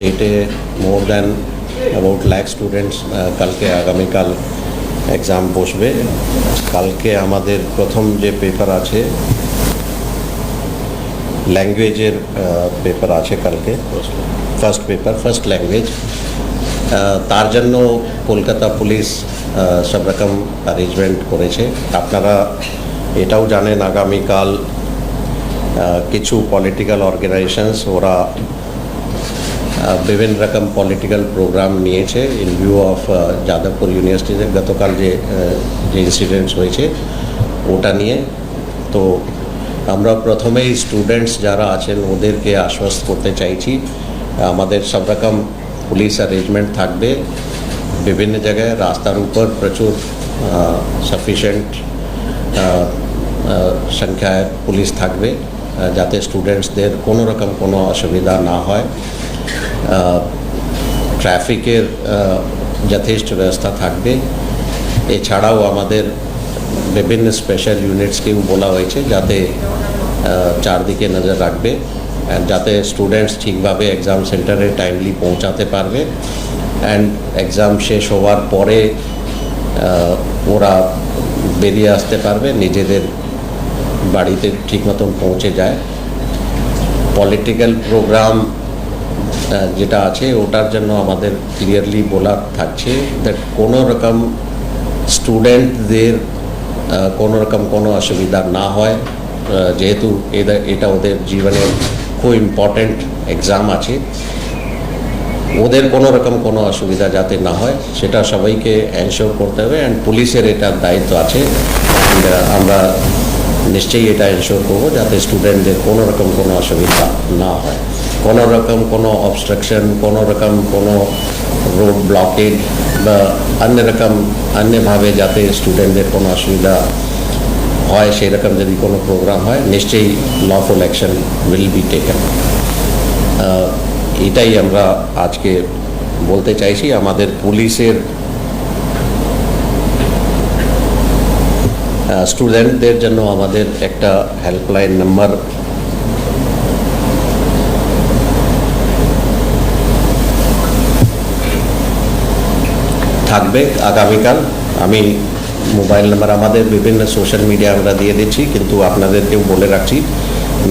এটে more than about lakh students কালকে আগামীকাল এক্সাম বসবে কালকে আমাদের প্রথম যে পেপার আছে ল্যাঙ্গুয়েজের পেপার আছে কালকে ফার্স্ট পেপার ফার্স্ট ল্যাঙ্গুয়েজ তার জন্য কলকাতা পুলিশ সব রকম অ্যারেঞ্জমেন্ট করেছে আপনারা এটাও জানেন আগামীকাল কিছু পলিটিক্যাল অর্গানাইজেশনস ওরা বিভিন্ন রকম পলিটিক্যাল প্রোগ্রাম নিয়েছে ইন ভিউ অফ যাদবপুর ইউনিভার্সিটিতে গতকাল যে যে ইনসিডেন্টস হয়েছে, ওটা নিয়ে। তো আমরা প্রথমেই স্টুডেন্টস যারা আছেন, ওদেরকে আশ্বস্ত করতে চাইছি, আমাদের সব রকম পুলিশ অ্যারেঞ্জমেন্ট থাকবে। বিভিন্ন জায়গায় রাস্তার উপর প্রচুর সাফিসিয়েন্ট সংখ্যায় পুলিশ থাকবে যাতে স্টুডেন্টসদের কোনো রকম কোনো অসুবিধা না হয়। ট্রাফিকের যথেষ্ট ব্যবস্থা থাকবে। এছাড়াও আমাদের বিভিন্ন স্পেশাল ইউনিটসকেও বলা হয়েছে যাতে চারদিকে নজর রাখবে আর যাতে স্টুডেন্টস ঠিকভাবে এক্সাম সেন্টারে টাইমলি পৌঁছাতে পারবে। অ্যান্ড এক্সাম শেষ হওয়ার পরে ওরা বেরিয়ে আসতে পারবে, নিজেদের বাড়িতে ঠিক মতন পৌঁছে যায়। পলিটিক্যাল প্রোগ্রাম যেটা আছে, ওটার জন্য আমাদের ক্লিয়ারলি বলা থাকছে দ্যাট কোনো রকম স্টুডেন্টদের কোনো রকম কোনো অসুবিধা না হয়। যেহেতু এটা ওদের জীবনের খুব ইম্পর্ট্যান্ট এক্সাম আছে। ওদের কোনো রকম কোনো অসুবিধা যাতে না হয়, সেটা সবাইকে এনশোর করতে হবে অ্যান্ড পুলিশের এটার দায়িত্ব আছে। আমরা নিশ্চয়ই এটা এনশোর করব যাতে স্টুডেন্টদের কোনো রকম কোনো অসুবিধা না হয়। কোনো রকম কোনো অবস্ট্রাকশন কোনো রকম কোনো রোড ব্লকেজ বা অন্য রকম অন্যভাবে যাতে স্টুডেন্টদের কোনো অসুবিধা হয়, সেই রকম যদি কোনো প্রোগ্রাম হয়, নিশ্চয়ই lawful action will be taken এটাই আমরা আজকে বলতে চাইছি, আমাদের পুলিশের স্টুডেন্টদের জন্য আমাদের একটা হেল্পলাইন নাম্বার থাকবে আগামীকাল। আমি মোবাইল নাম্বার আমাদের বিভিন্ন সোশ্যাল মিডিয়া আমরা দিয়ে দিচ্ছি, কিন্তু আপনাদেরকেও বলে রাখছি,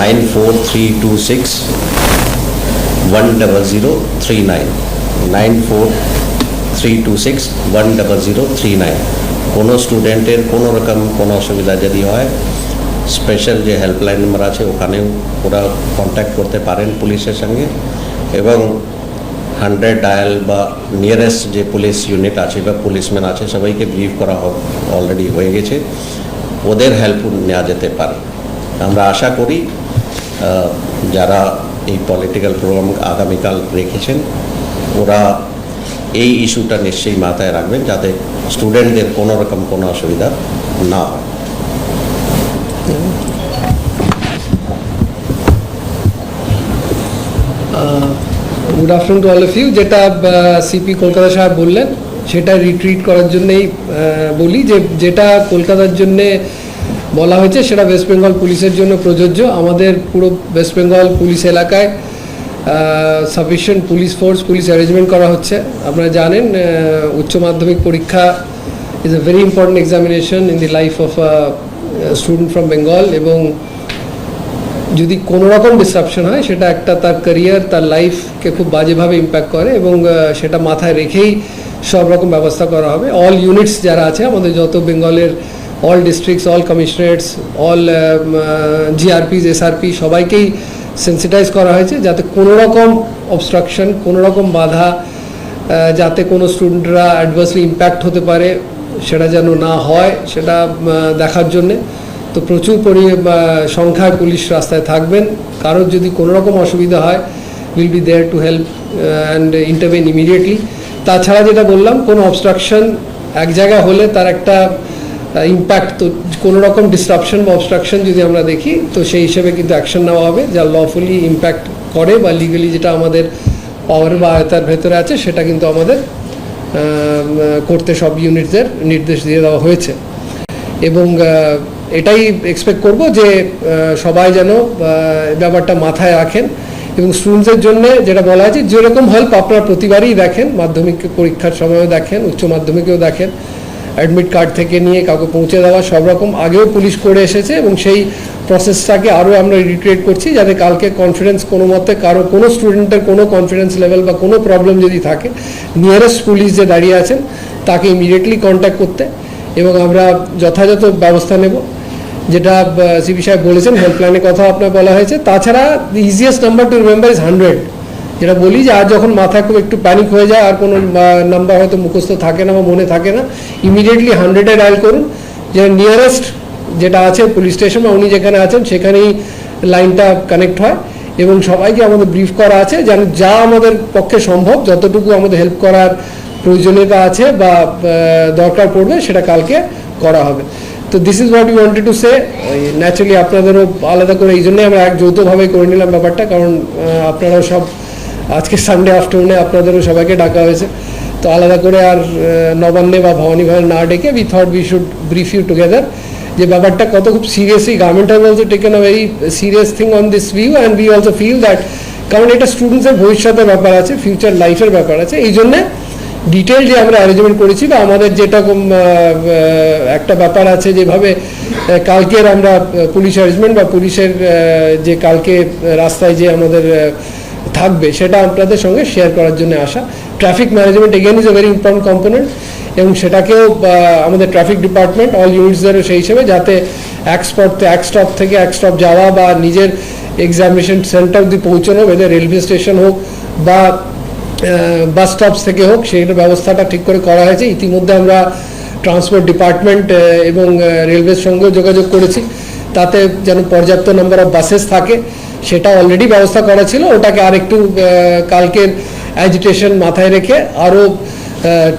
nine four three two six one double zero three nine. Nine four three two six one double zero three nine. কোনো স্টুডেন্টের কোনো রকম কোনো অসুবিধা যদি হয়, স্পেশাল যে হেল্পলাইন নাম্বার আছে ওখানেও ওরা কন্ট্যাক্ট করতে পারেন পুলিশের সঙ্গে। এবং হান্ড্রেড ডায়াল বা নিয়ারেস্ট যে পুলিশ ইউনিট আছে বা পুলিশম্যান আছে, সবাইকে ব্রিফ করা অলরেডি হয়ে গেছে। ওদের হেল্প নেওয়া যেতে পারে। আমরা আশা করি যারা এই পলিটিক্যাল প্রোগ্রাম আগামীকাল রেখেছেন, ওরা এই ইস্যুটা নিশ্চয়ই মাথায় রাখবেন যাতে স্টুডেন্টদের কোনো রকম কোনো অসুবিধা না হয়। Good afternoon to all of you যেটা সিপি কলকাতা সাহেব বললেন, সেটা রিট্রিট করার জন্যেই বলি যে, যেটা কলকাতার জন্যে বলা হয়েছে, সেটা ওয়েস্ট বেঙ্গল পুলিশের জন্য প্রযোজ্য। আমাদের পুরো ওয়েস্ট বেঙ্গল পুলিশ এলাকায় sufficient police force police arrangement করা হচ্ছে। আপনারা জানেন উচ্চ মাধ্যমিক পরীক্ষা is a very important examination in the life of a student from Bengal এবং যদি কোনো রকম ডিসরাপশন হয়, সেটা একটা তার ক্যারিয়ার তার লাইফকে খুব বাজেভাবে ইম্প্যাক্ট করে এবং সেটা মাথায় রেখেই সব রকম ব্যবস্থা করা হবে। অল ইউনিটস যারা আছে, আমাদের যত বেঙ্গলের all districts all commissionerates all GRPs SRP সবাইকেই সেন্সিটাইজ করা হয়েছে যাতে কোনো রকম অবস্ট্রাকশন কোনো রকম বাধা যাতে কোনো স্টুডেন্টরা অ্যাডভার্সলি ইম্প্যাক্ট হতে পারে, সেটা যেন না হয়, সেটা দেখার জন্যে। তো প্রচুর পরি সংখ্যায় পুলিশ রাস্তায় থাকবেন। কারোর যদি কোনো রকম অসুবিধা হয় will be there to help and intervene immediately তাছাড়া যেটা বললাম, কোনো অবস্ট্রাকশন এক জায়গায় হলে তার একটা ইম্প্যাক্ট তো কোনো রকম ডিসরাপশন বা অবস্ট্রাকশন যদি আমরা দেখি, তো সেই হিসেবে কিন্তু অ্যাকশন নেওয়া হবে, যা লফুলি ইম্প্যাক্ট করে বা লিগালি যেটা আমাদের পাওয়ার বা আয়তার ভেতরে আছে, সেটা কিন্তু আমাদের করতে সব ইউনিটদের নির্দেশ দিয়ে দেওয়া হয়েছে। এবং এটাই এক্সপেক্ট করব যে সবাই যেন ব্যাপারটা মাথায় রাখেন এবং স্টুডেন্টসের জন্য যেটা বলা আছে, যেরকম হেল্প আপনারা প্রতিবারই দেখেন, মাধ্যমিক পরীক্ষার সময়ও দেখেন, উচ্চ মাধ্যমিকেও দেখেন অ্যাডমিট কার্ড থেকে নিয়ে কাউকে পৌঁছে দেওয়া সব রকম আগেও পুলিশ করে এসেছে এবং সেই প্রসেসটাকে আরও আমরা রিক্রিয়েট করছি যাতে কালকে কনফিডেন্স কোনো মতে কারও, কোনো স্টুডেন্টের কোনো কনফিডেন্স লেভেল বা কোনো প্রবলেম যদি থাকে নিয়ারেস্ট পুলিশ যে দাঁড়িয়ে আছেন, তাকে ইমিডিয়েটলি কন্ট্যাক্ট করতে এবং আমরা যথাযথ ব্যবস্থা নেব। যেটা সিপি সাহেব বলেছেন হেল্পলাইনের কথা আপনার বলা হয়েছে। তাছাড়া the easiest number to remember is hundred যেটা বলি যে, আর যখন মাথা খুব একটু প্যানিক হয়ে যায়, আর কোনো নাম্বার হয়তো মুখস্থ থাকে না বা মনে থাকে না ইমিডিয়েটলি হান্ড্রেডে ডায়াল করুন। যে নিয়ারেস্ট যেটা আছে পুলিশ স্টেশন বা উনি যেখানে আছেন, সেখানেই লাইনটা কানেক্ট হয়। এবং সবাইকে আমাদের ব্রিফ করা আছে, যেন যা আমাদের পক্ষে সম্ভব, যতটুকু আমাদের হেল্প করার প্রয়োজনীয়তা আছে বা দরকার পড়বে, সেটা কালকে করা হবে। তো this is what you wanted to say naturally আপনাদেরও আলাদা করে, এই জন্যই আমরা এক যৌথভাবে করে নিলাম ব্যাপারটা, কারণ আপনারাও সব আজকে সানডে আফটারনুনে আপনাদেরও সবাইকে ডাকা হয়েছে। তো আলাদা করে আর নবান্নে বা ভবানী ভাই না ডেকে we thought we should brief you together যে ব্যাপারটা কত খুব seriously government has also taken a very serious thing on this view and we also feel that কারণ এটা স্টুডেন্টসের ভবিষ্যতের ব্যাপার আছে ফিউচার লাইফের ব্যাপার আছে, এই জন্যে ডিটেল যে আমরা অ্যারেঞ্জমেন্ট করেছি বা আমাদের যেরকম একটা ব্যাপার আছে যেভাবে কালকের আমরা পুলিশ অ্যারেঞ্জমেন্ট বা পুলিশের যে কালকে রাস্তায় যে আমাদের থাকবে, সেটা আপনাদের সঙ্গে শেয়ার করার জন্য আসা। Traffic management again is a very important component এবং সেটাকেও আমাদের ট্রাফিক ডিপার্টমেন্ট অল ইউনিটসদেরও সেই হিসেবে যাতে এক স্পট এক স্টপ থেকে এক স্টপ যাওয়া বা নিজের এক্সামিনেশন সেন্টার অব্দি পৌঁছানো এদের রেলওয়ে স্টেশন হোক বা বাস স্টপস থেকে হোক সেইটার ব্যবস্থাটা ঠিক করে করা হয়েছে। ইতিমধ্যে আমরা ট্রান্সপোর্ট ডিপার্টমেন্ট এবং রেলওয়ের সঙ্গেও যোগাযোগ করেছি। তাতে যেন পর্যাপ্ত নাম্বার অফ বাসেস থাকে সেটা অলরেডি ব্যবস্থা করা ছিল। ওটাকে আরেকটু আহ, কালকের অ্যাজিটেশন মাথায় রেখে আরও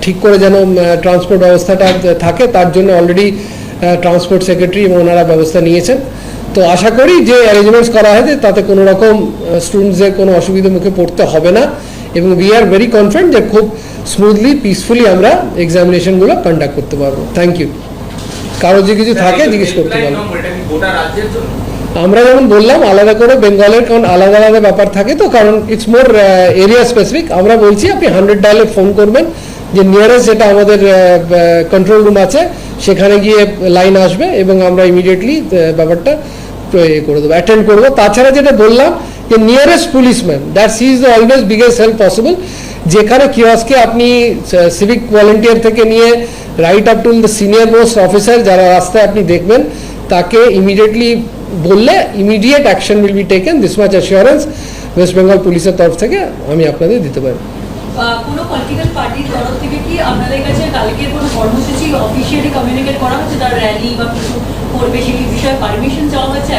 ঠিক করে যেন ট্রান্সপোর্ট ব্যবস্থাটা থাকে তার জন্য অলরেডি ট্রান্সপোর্ট সেক্রেটারি এবং ওনারা ব্যবস্থা নিয়েছেন। তো আশা করি যে অ্যারেঞ্জমেন্টস করা হয়েছে তাতে কোনো রকম স্টুডেন্টসদের কোনো অসুবিধার মুখে পড়তে হবে না। এবং উই আর ভেরি কনফিডেন্ট যে খুব স্মুথলি পিসফুলি আমরা এক্সামিনেশনগুলো কন্ডাক্ট করতে পারব। থ্যাংক ইউ কারও যে কিছু থাকে জিজ্ঞেস করতে পারব। আমরা যেমন বললাম আলাদা করে বেঙ্গলের কারণ আলাদা আলাদা ব্যাপার থাকে তো কারণ ইটস মোর এরিয়া স্পেসিফিক আমরা বলছি আপনি হান্ড্রেড ডায়ালে ফোন করবেন যে নিয়ারেস্ট যেটা আমাদের কন্ট্রোল রুম আছে সেখানে গিয়ে লাইন আসবে এবং আমরা ইমিডিয়েটলি ব্যাপারটা এ করে দেবো অ্যাটেন্ড করব। তাছাড়া যেটা বললাম যে nearest policeman she is the always biggest help possible যেখানে কিওয়াসকে আপনি সিভিক ভলেন্টিয়ার থেকে নিয়ে right up to the senior most officer যারা রাস্তায় আপনি দেখবেন, তাকে ইমিডিয়েটলি বললে immediate action will be taken this much assurance West Bengal পুলিশের তরফ থেকে আমি আপনাদের দিতে পারি। কোনো পলিটিক্যাল পার্টির তরফ থেকে কি আপনাদের কাছে কালকের কোনো কর্মসূচি অফিসিয়ালি কমিউনিকেট করা হচ্ছে তার র্যালি বা কিছু করবে সেই বিষয়ে পারমিশন চাওয়া হচ্ছে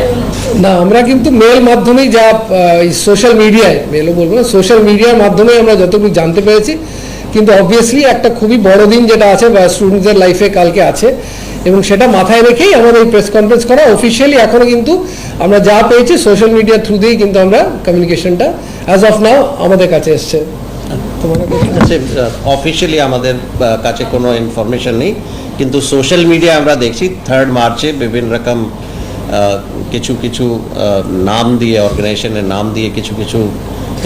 না আমরা কিন্তু মেল মাধ্যমেই যা সোশ্যাল মিডিয়ায় মেলও বলব না সোশ্যাল মিডিয়ার মাধ্যমে আমরা যতটুকু জানতে পেরেছি। কিন্তু অবভিয়াসলি একটা খুবই বড় দিন যেটা আছে বা স্টুডেন্টদের লাইফে কালকে আছে এবং সেটা মাথায় রেখেই আমাদের এই প্রেস কনফারেন্স করা। অফিসিয়ালি এখনও কিন্তু আমরা যা পেয়েছি সোশ্যাল মিডিয়ার থ্রু দিয়েই কিন্তু আমরা কমিউনিকেশনটা অ্যাজ অফ নাও আমাদের কাছে এসছে। তোমার কাছে অফিসিয়ালি আমাদের কাছে কোনো ইনফরমেশন নেই। কিন্তু সোশ্যাল মিডিয়া আমরা দেখছি থার্ড মার্চে বিভিন্ন রকম কিছু কিছু নাম দিয়ে অর্গানাইজেশনের নাম দিয়ে কিছু কিছু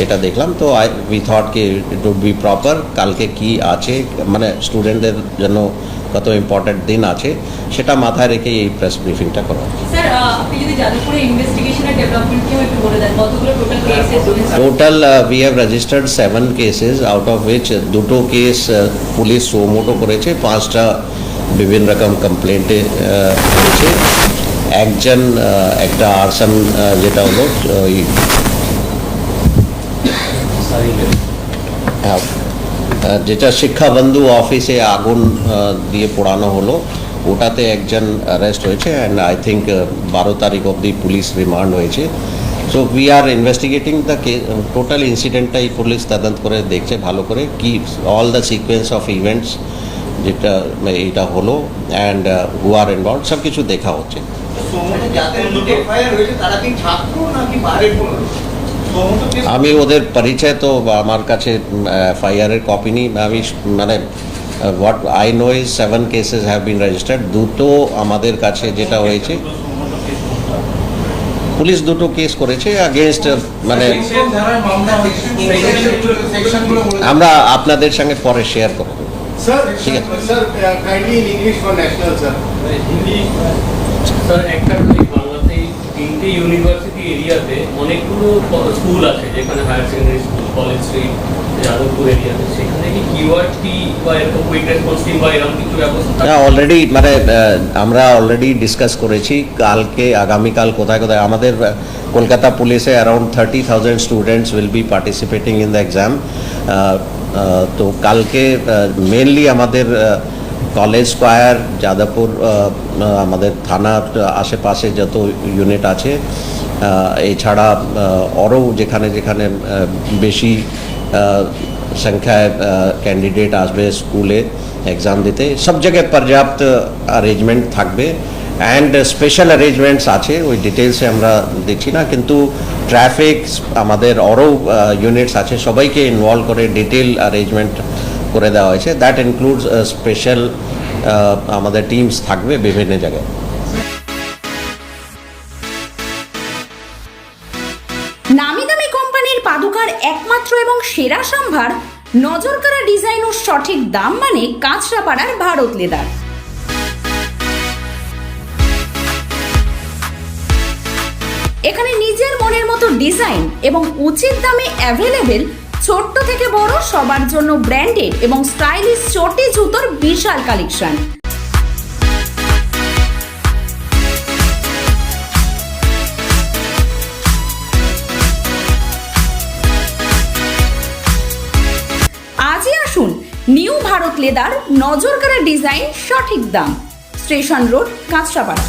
এটা দেখলাম। তো আই উই থট কি ইট উড বি প্রপার কালকে কি আছে মানে স্টুডেন্টদের জন্য কত ইম্পর্টেন্ট দিন আছে সেটা মাথায় রেখে এই প্রেস ব্রিফিংটা করা। Total we have registered seven cases out of which দুটো কেস পুলিশ সোমোটো করেছে পাঁচটা বিভিন্ন রকম কমপ্লেন্টে হয়েছে। একজন একটা আরসান যেটা হলো ওই হ্যাঁ, যেটা শিক্ষাবন্ধু অফিসে আগুন দিয়ে পোড়ানো হলো ওটাতে একজন অ্যারেস্ট হয়েছে অ্যান্ড আই থিঙ্ক বারো তারিখ অবধি পুলিশ রিমান্ড হয়েছে। So we are investigating the total ইনসিডেন্টটাই police তদন্ত করে দেখছে ভালো করে কি all the sequence of events যেটা মানে এইটা হলো অ্যান্ড হু আর ইনভলভ সব কিছু দেখা হচ্ছে। আমি ওদের পরিচয় তো আমার কাছে এফআইআরের কপি নেই। আমি মানে what I know is seven cases have been registered দুটো আমাদের কাছে যেটা হয়েছে। পুলিশ দুটো কেস করেছে আগেনস্ট মানে আমরা আপনাদের সঙ্গে পরে শেয়ার করব। Sir, uh, kindly in English for national, sir. Hindi sir একটা বাংলাতে তিনটে ইউনিভার্সিটি এরিয়াতে অনেকগুলো স্কুল আছে যেখানে higher secondary school College Street Jadavpur এরিয়াতে সেখানে কি কিওয়ার্ড বা এরকম কুইক রেসপন্স টিম বা এরকম কিছু ব্যবস্থা না অলরেডি মানে আমরা অলরেডি ডিসকাস করেছি। কালকে আগামীকাল কোথায় কোথায়? আমাদের কলকাতা পুলিশে around thirty thousand students will be participating in the exam তো কালকে মেনলি আমাদের কলেজ স্কোয়ার যাদবপুর আমাদের থানার আশেপাশে যত ইউনিট আছে এছাড়া আরও যেখানে যেখানে বেশি সংখ্যায় ক্যান্ডিডেট আসবে স্কুলে এক্সাম দিতে। সব জায়গায় পর্যাপ্ত অ্যারেঞ্জমেন্ট থাকবে। অ্যান্ড স্পেশাল অ্যারেঞ্জমেন্টস আছে, ওই ডিটেলসে আমরা দেখছি না, কিন্তু ট্রাফিক আমাদের আরও ইউনিটস আছে, সবাইকে ইনভলভ করে ডিটেল অ্যারেঞ্জমেন্ট করে দেওয়া হয়েছে। দ্যাট ইনক্লুডস স্পেশাল আমাদের টিমস থাকবে বিভিন্ন জায়গায়। কোম্পানির পাদুকার একমাত্র এবং সেরা সম্ভার নজরকাড়া ডিজাইন ও সঠিক দাম মানে কাঁচরাপাড়ার ভারত লেদার। ডিজাইন এবং উচিত দামে অ্যাভেলেবেল ছোট্ট থেকে বড় সবার জন্য ব্র্যান্ডেড এবং স্টাইলিশ চটি জুতোর বিশাল কালেকশন আজই আসুন নিউ ভারত লেদার নজরকাড়া ডিজাইন সঠিক দাম। Station road, Kanchrapara.